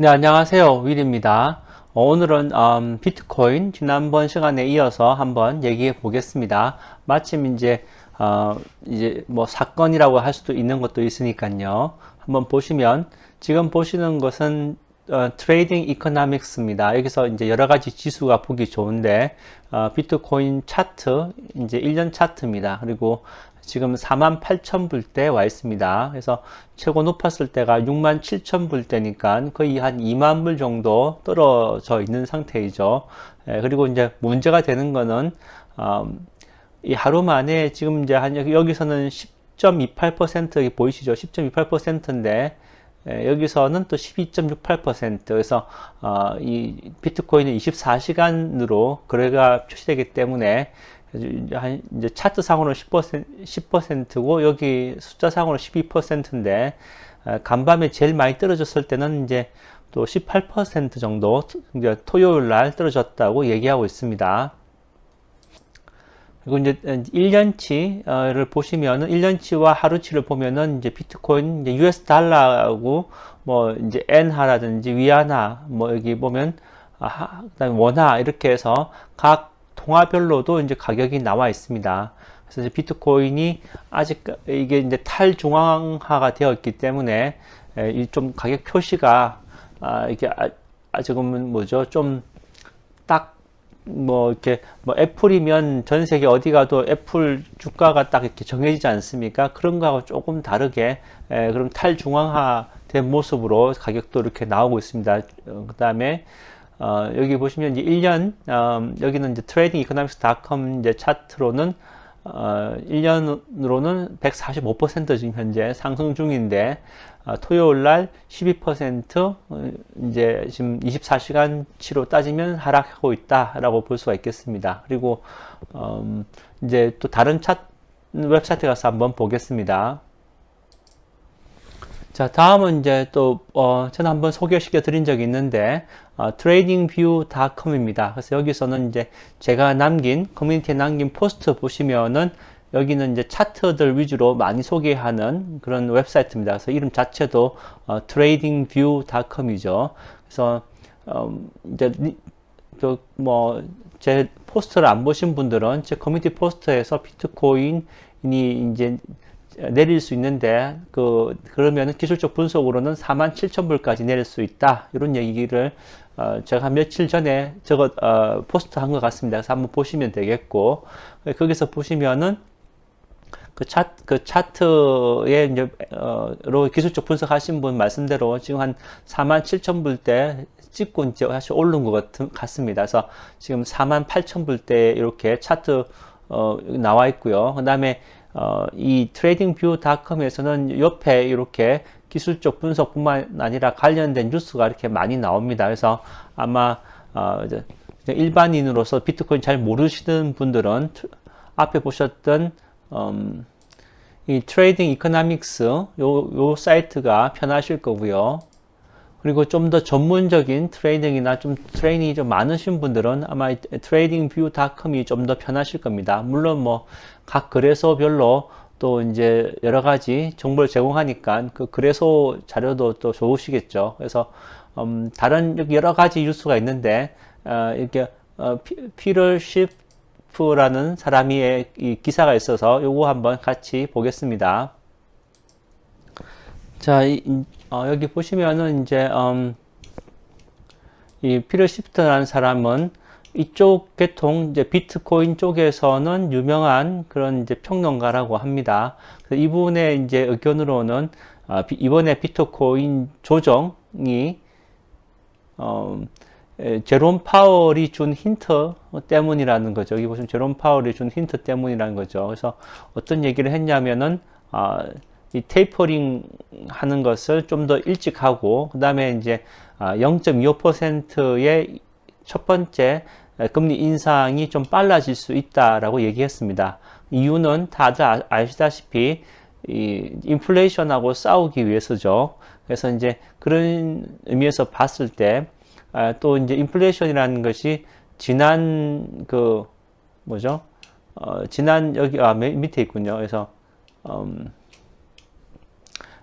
네, 안녕하세요. 윌입니다. 어, 오늘은 음, 비트코인 지난번 시간에 이어서 한번 얘기해 보겠습니다. 마침 이제 어, 이제 뭐 사건이라고 할 수도 있는 것도 있으니까요. 한번 보시면 지금 보시는 것은 어, 트레이딩 이코노믹스입니다. 여기서 이제 여러 가지 지수가 보기 좋은데 어, 비트코인 차트 이제 1년 차트입니다. 그리고 지금 4만 8천 불대 와 있습니다. 그래서 최고 높았을 때가 6만 7천 불대니까 거의 한 2만 불 정도 떨어져 있는 상태이죠. 예, 그리고 이제 문제가 되는 거는 음, 이 하루 만에 지금 이제 한 여기서는 10.28% 보이시죠? 10.28%인데 예, 여기서는 또 12.68% 그래서 어, 이 비트코인은 24시간으로 거래가 표시되기 때문에 한 이제 차트 상으로 10% 10%고 여기 숫자 상으로 12%인데 어, 간밤에 제일 많이 떨어졌을 때는 이제 또 18% 정도 이제 토요일 날 떨어졌다고 얘기하고 있습니다. 그리고 이제 1년치를 보시면은 1년치와 하루치를 보면은 이제 비트코인 이제 US 달러하고 뭐 이제 엔화라든지 위안화 뭐 여기 보면 아, 그다음에 원화 이렇게 해서 각 통화별로도 이제 가격이 나와 있습니다. 그래서 비트코인이 아직 이게 이제 탈중앙화가 되어 있기 때문에 좀 가격 표시가 아, 이게 아, 아 지금은 뭐죠? 좀 딱 뭐 이렇게 뭐 애플이면 전 세계 어디 가도 애플 주가가 딱 이렇게 정해지지 않습니까? 그런 거하고 조금 다르게 에, 그럼 탈중앙화 된 모습으로 가격도 이렇게 나오고 있습니다. 어, 그 다음에 어, 여기 보시면 이제 1년 어, 여기는 이제 트레이딩 이코노믹스닷컴 이제 차트로는 어, 1년으로는 145% 지금 현재 상승 중인데 어, 토요일 날 12% 어, 이제 지금 24시간치로 따지면 하락하고 있다라고 볼 수가 있겠습니다. 그리고 음, 이제 또 다른 차 웹사이트 가서 한번 보겠습니다. 자, 다음은 이제 또, 어, 저는 한번 소개시켜 드린 적이 있는데, 어, tradingview.com입니다. 그래서 여기서는 이제 제가 남긴, 커뮤니티에 남긴 포스트 보시면은, 여기는 이제 차트들 위주로 많이 소개하는 그런 웹사이트입니다. 그래서 이름 자체도 어, tradingview.com이죠. 그래서 음, 이제 뭐제 포스트를 안 보신 분들은 제 커뮤니티 포스트에서 비트코인이 이제 내릴 수 있는데 그 그러면 기술적 분석으로는 4만 7천 불까지 내릴 수 있다 이런 얘기를 어, 제가 한 며칠 전에 저거 어, 포스트 한 것 같습니다. 그래서 한번 보시면 되겠고 거기서 보시면은 그, 차, 그 차트에 이제 어로 기술적 분석하신 분 말씀대로 지금 한 4만 7천 불대 찍고 이제 사실 오른 것 같은, 같습니다. 그래서 지금 4만 8천 불대 이렇게 차트 어, 나와 있고요. 그 다음에 어, 이 tradingview.com에서는 옆에 이렇게 기술적 분석뿐만 아니라 관련된 뉴스가 이렇게 많이 나옵니다. 그래서 아마 어, 일반인으로서 비트코인 잘 모르시는 분들은 앞에 보셨던 음, 이 트레이딩 이코노믹스 요, 요 사이트가 편하실 거고요. 그리고 좀 더 전문적인 트레이딩이나 좀 트레이닝이 좀 많으신 분들은 아마 tradingview.com이 좀 더 편하실 겁니다. 물론 뭐 각 거래소별로 또 이제 여러 가지 정보를 제공하니까 그 거래소 자료도 또 좋으시겠죠. 그래서 음, 다른 여러 가지 뉴스가 있는데 어, 이렇게 어, 피를 시프라는 사람이 이 기사가 있어서 요거 한번 같이 보겠습니다. 자, 이, 어, 여기 보시면은 이제 음, 이 피터 시프트라는 사람은 이쪽 계통 이제 비트코인 쪽에서는 유명한 그런 이제 평론가라고 합니다. 이분의 이제 의견으로는 아, 이번에 비트코인 조정이 어, 제롬 파월이 준 힌트 때문이라는 거죠. 여기 보시면 제롬 파월이 준 힌트 때문이라는 거죠. 그래서 어떤 얘기를 했냐면은 아, 이 테이퍼링 하는 것을 좀 더 일찍 하고 그 다음에 이제 0.25%의 아, 첫 번째 금리 인상이 좀 빨라질 수 있다라고 얘기했습니다. 이유는 다들 아시다시피 이 인플레이션하고 싸우기 위해서죠. 그래서 이제 그런 의미에서 봤을 때또 아, 이제 인플레이션이라는 것이 지난 그 뭐죠? 어, 지난 여기 아 밑에 있군요. 그래서 음,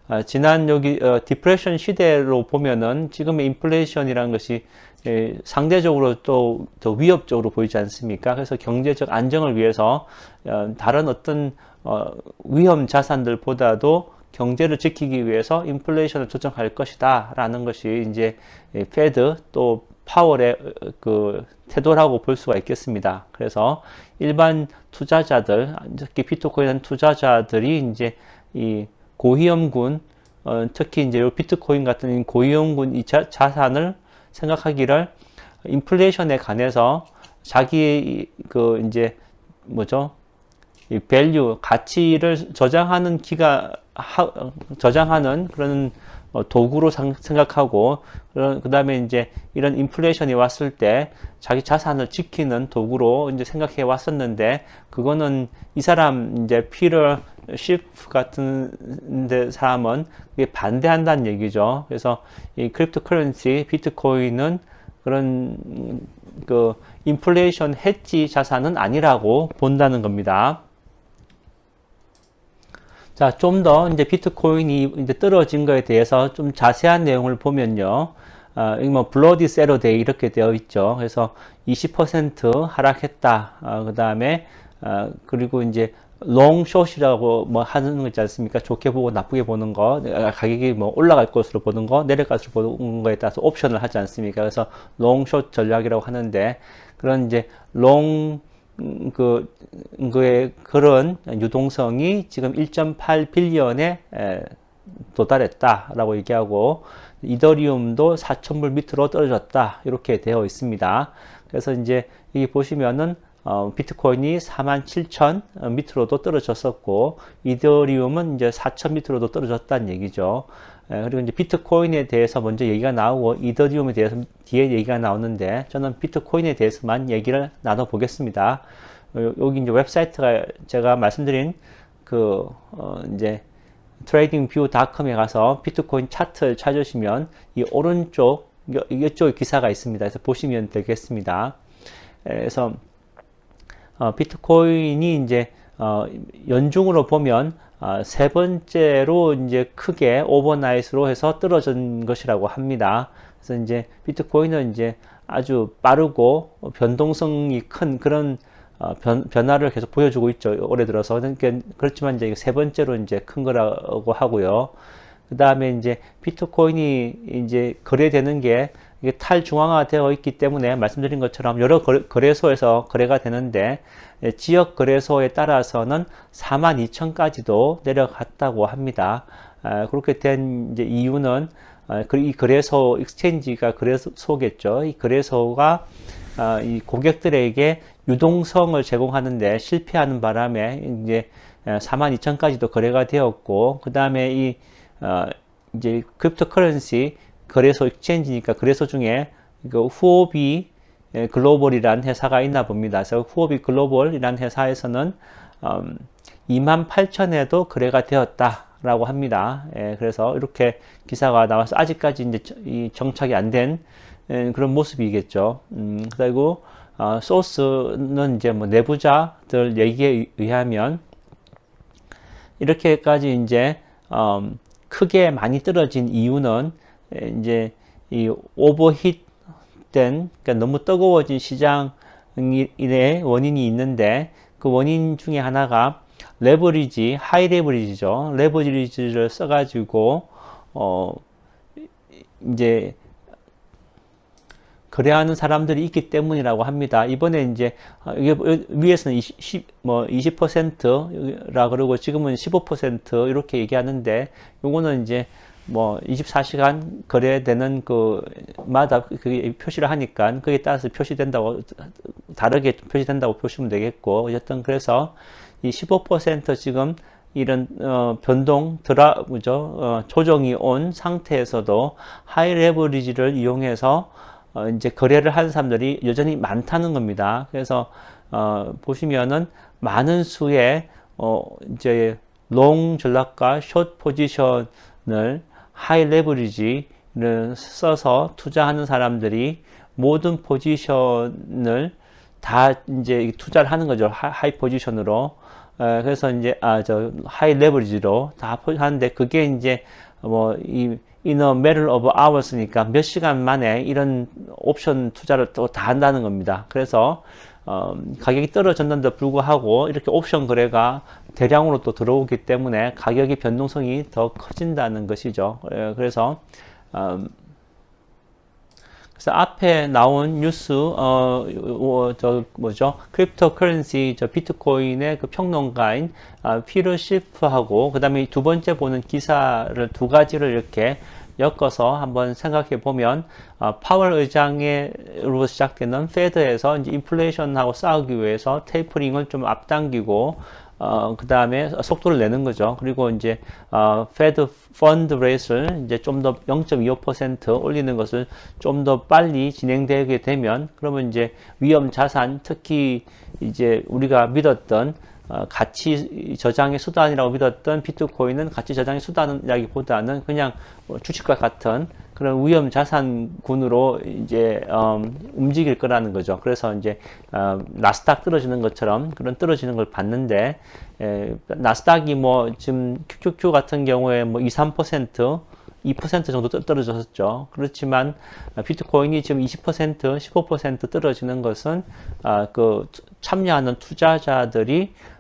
아, 지난 여기 어, 디프레션 시대로 보면은 지금의 인플레이션이라는 것이 예, 상대적으로 또 더 위협적으로 보이지 않습니까? 그래서 경제적 안정을 위해서 어, 다른 어떤 어, 위험 자산들보다도 경제를 지키기 위해서 인플레이션을 조정할 것이다 라는 것이 이제 이 페드 또 파월의 어, 그 태도라고 볼 수가 있겠습니다. 그래서 일반 투자자들, 특히 비트코인 투자자들이 이제 이 고위험군, 어, 특히 이제 요 비트코인 같은 고위험군 이 자, 자산을 생각하기를 인플레이션에 관해서 자기 그 이제 뭐죠? 이 밸류 가치를 저장하는 기가 하, 저장하는 그런 어, 도구로 상, 생각하고 그 다음에 이제 이런 인플레이션이 왔을 때 자기 자산을 지키는 도구로 이제 생각해 왔었는데 그거는 이 사람 이제 피를 시프 같은 데 사람은 그게 반대한다는 얘기죠. 그래서 이 크립토 커런시 비트코인은 그런 그 인플레이션 해지 자산은 아니라고 본다는 겁니다. 자, 좀 더 이제 비트코인이 이제 떨어진 거에 대해서 좀 자세한 내용을 보면요. 아, 이뭐 블러디 세러데이 이렇게 되어 있죠. 그래서 20% 하락했다. 아, 그다음에 아, 그리고 이제 롱 숏이라고 뭐 하는 거 있지 않습니까? 좋게 보고 나쁘게 보는 거, 아, 가격이 뭐 올라갈 것으로 보는 거, 내려갈 것으로 보는 거에 따라서 옵션을 하지 않습니까? 그래서 롱 숏 전략이라고 하는데 그런 이제 롱 음, 그, 그의 그런 유동성이 지금 1.8 빌리언에 도달했다라고 얘기하고 이더리움도 4,000불 밑으로 떨어졌다 이렇게 되어 있습니다. 그래서 이제 여기 보시면은 어, 비트코인이 47,000 밑으로도 떨어졌었고 이더리움은 이제 4,000 밑으로도 떨어졌다는 얘기죠. 에, 그리고 이제 비트코인에 대해서 먼저 얘기가 나오고 이더리움에 대해서 뒤에 얘기가 나오는데 저는 비트코인에 대해서만 얘기를 나눠 보겠습니다. 어, 여기 이제 웹사이트가 제가 말씀드린 그 어, 이제 tradingview.com에 가서 비트코인 차트를 찾으시면 이 오른쪽 이쪽 기사가 있습니다. 그래서 보시면 되겠습니다. 그래서 어, 비트코인이 이제 어, 연중으로 보면 어, 세 번째로 이제 크게 오버나잇으로 해서 떨어진 것이라고 합니다. 그래서 이제 비트코인은 이제 아주 빠르고 변동성이 큰 그런 어, 변, 변화를 계속 보여주고 있죠. 올해 들어서. 그러니까 그렇지만 이제 세 번째로 이제 큰 거라고 하고요. 그 다음에 이제 비트코인이 이제 거래되는 게 이게 탈중앙화 되어 있기 때문에 말씀드린 것처럼 여러 거래소에서 거래가 되는데 예, 지역 거래소에 따라서는 4만 2천까지도 내려갔다고 합니다. 아, 그렇게 된 이유는 아, 그이 거래소 익스체인지가 거래소겠죠. 이 거래소가 아, 이 고객들에게 유동성을 제공하는데 실패하는 바람에 이제 4만 예, 2천까지도 거래가 되었고 그 다음에 이 어, 이제 크립토커런시 거래소 익스체인지니까 거래소 중에 그 후오비 글로벌이라는 회사가 있나 봅니다. 그래서 후오비 글로벌이라는 회사에서는 음, 2만 8천에도 거래가 되었다라고 합니다. 예, 그래서 이렇게 기사가 나와서 아직까지 이제 이 정착이 안 된 그런 모습이겠죠. 음, 그리고 어, 소스는 이제 뭐 내부자들 얘기에 의하면 이렇게까지 이제 음, 크게 많이 떨어진 이유는 이제 이 오버힛된 그러니까 너무 뜨거워진 시장의 원인이 있는데 그 원인 중에 하나가 레버리지 하이 레버리지죠 레버리지를 써가지고 어 이제 거래하는 사람들이 있기 때문이라고 합니다. 이번에 이제 이게 위에서는 20, 뭐 20%라 그러고 지금은 15% 이렇게 얘기하는데 요거는 이제 뭐 24시간 거래되는 그 마다 그게 표시를 하니까 거기에 따라서 표시된다고 다르게 표시된다고 보시면 되겠고 어쨌든 그래서 이 15% 지금 이런 어, 변동 드라 뭐죠 어, 조정이 온 상태에서도 하이 레버리지를 이용해서 어, 이제 거래를 하는 사람들이 여전히 많다는 겁니다. 그래서 어, 보시면은 많은 수의 어, 이제 롱 전략과 숏 포지션을 하이 레버리지를 써서 투자하는 사람들이 모든 포지션을 다 이제 이 투자를 하는 거죠. 하, 하이 포지션으로. 에, 그래서 이제 아 저 하이 레버리지로 다 포- 하는데 그게 이제 뭐이 in a matter of hours니까 몇 시간 만에 이런 옵션 투자를 또 다 한다는 겁니다. 그래서 어, 가격이 떨어졌는데 불구하고 이렇게 옵션 거래가 대량으로 또 들어오기 때문에 가격의 변동성이 더 커진다는 것이죠. 에, 그래서 음, 그래서 앞에 나온 뉴스 어저 뭐죠 크립토 커런시 저 비트코인의 그 평론가인 아, 피터 시프하고 그다음에 두 번째 보는 기사를 두 가지를 이렇게 엮어서 한번 생각해 보면 아, 파월 의장으로 시작되는 페드에서 이제 인플레이션하고 싸우기 위해서 테이퍼링을 좀 앞당기고 어, 그 다음에 속도를 내는 거죠. 그리고 이제, 어, 페드 펀드 레이스를 이제 좀 더 0.25% 올리는 것을 좀 더 빨리 진행되게 되면, 그러면 이제 위험 자산, 특히 이제 우리가 믿었던 어, 가치 저장의 수단이라고 믿었던 비트코인은 가치 저장의 수단이라기보다는 그냥 뭐 주식과 같은 그런 위험 자산군으로 이제 음, 움직일 거라는 거죠. 그래서 이제 어, 나스닥 떨어지는 것처럼 그런 떨어지는 걸 봤는데 에, 나스닥이 뭐 지금 QQQ 같은 경우에 뭐 2, 3% 2% 정도 떨- 떨어졌었죠. 그렇지만 아, 비트코인이 지금 20%, 15% 떨어지는 것은 아, 그 투- 참여하는 투자자들이 아,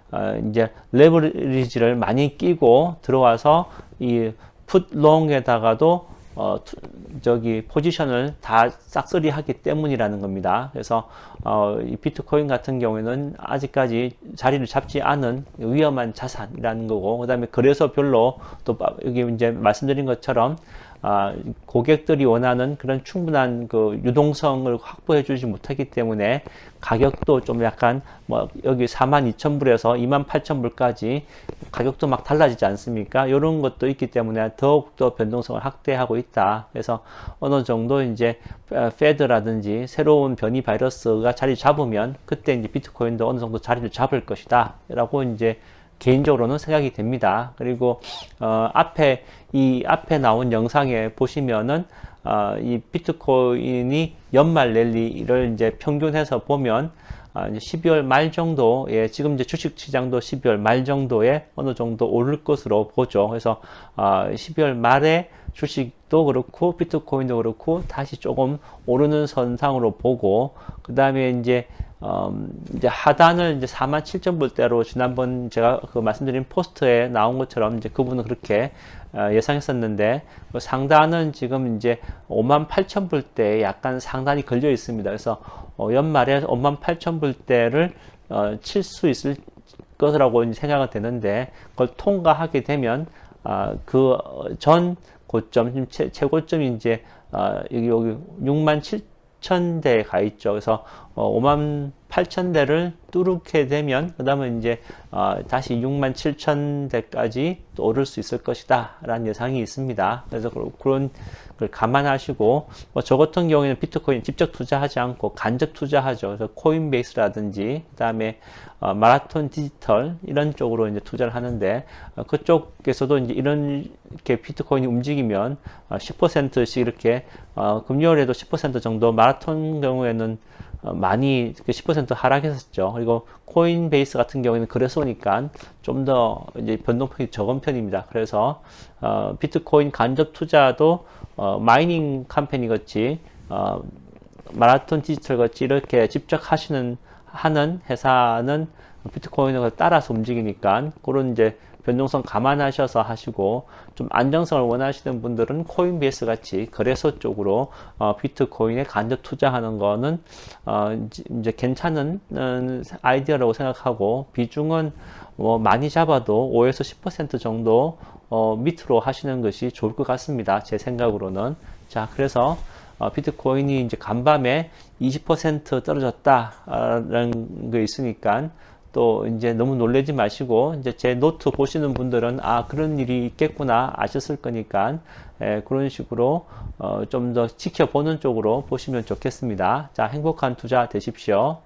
이제 레버리지를 많이 끼고 들어와서 이 풋롱에다가도 어, 투- 저기 포지션을 다 싹쓸이 하기 때문이라는 겁니다. 그래서 어, 이 비트코인 같은 경우에는 아직까지 자리를 잡지 않은 위험한 자산이라는 거고, 그 다음에 거래소별로 또 빠- 여기 이제 말씀드린 것처럼 아, 고객들이 원하는 그런 충분한 그 유동성을 확보해 주지 못하기 때문에 가격도 좀 약간 뭐 여기 42,000불에서 28,000불까지 가격도 막 달라지지 않습니까? 이런 것도 있기 때문에 더욱더 변동성을 확대하고 있다. 그래서 어느 정도 이제 어, 페드라든지 새로운 변이 바이러스가 자리 잡으면 그때 이제 비트코인도 어느 정도 자리를 잡을 것이다. 라고 이제 개인적으로는 생각이 됩니다. 그리고 어, 앞에 이 앞에 나온 영상에 보시면은 어, 이 비트코인이 연말 랠리를 이제 평균해서 보면 아, 이제 12월 말 정도에 지금 이제 주식 시장도 12월 말 정도에 어느 정도 오를 것으로 보죠. 그래서 아, 12월 말에 주식도 그렇고 비트코인도 그렇고 다시 조금 오르는 선상으로 보고 그 다음에 이제 음, 이제 하단을 이제 47,000불대로 지난번 제가 그 말씀드린 포스트에 나온 것처럼 이제 그분은 그렇게 어, 예상했었는데 그 상단은 지금 이제 58,000불대에 약간 상단이 걸려 있습니다. 그래서 어, 연말에 58,000불대를 어, 칠 수 있을 것이라고 생각은 되는데 그걸 통과하게 되면 아, 그전 고점 지금 최, 최고점이 이제 아, 여기 여기 6만 7 천 대에 가 있죠. 그래서 어, 5만 8천 대를 뚫게 되면 그 다음에 이제 어, 다시 6만 7천 대까지 또 오를 수 있을 것이다 라는 예상이 있습니다. 그래서 그- 그런 걸 감안하시고 뭐 저 같은 경우에는 비트코인 직접 투자하지 않고 간접 투자하죠. 그래서 코인베이스라든지 그 다음에 어, 마라톤 디지털 이런 쪽으로 이제 투자를 하는데 어, 그쪽에서도 이제 이런 이렇게 비트코인이 움직이면 어, 10%씩 이렇게 어, 금요일에도 10% 정도 마라톤 경우에는 어, 많이 그10% 하락했었죠. 그리고 코인베이스 같은 경우에는 그래서니까 좀 더 이제 변동폭이 적은 편입니다. 그래서 어, 비트코인 간접 투자도 어, 마이닝 컴퍼니 같이 어, 마라톤 디지털 같이 이렇게 직접 하시는 하는 회사는 비트코인을 따라서 움직이니까 그런 이제 변동성 감안하셔서 하시고 좀 안정성을 원하시는 분들은 코인베이스 같이 거래소 쪽으로 어, 비트코인에 간접 투자하는 거는 어, 이제- 괜찮은 음, 아이디어라고 생각하고 비중은 뭐 많이 잡아도 5에서 10% 정도 어, 밑으로 하시는 것이 좋을 것 같습니다. 제 생각으로는 자 그래서 어, 비트코인이 이제 간밤에 20% 떨어졌다라는 거 있으니까 또 이제 너무 놀라지 마시고 이제 제 노트 보시는 분들은 아 그런 일이 있겠구나 아셨을 거니까 예, 그런 식으로 어, 좀 더 지켜보는 쪽으로 보시면 좋겠습니다. 자 행복한 투자 되십시오.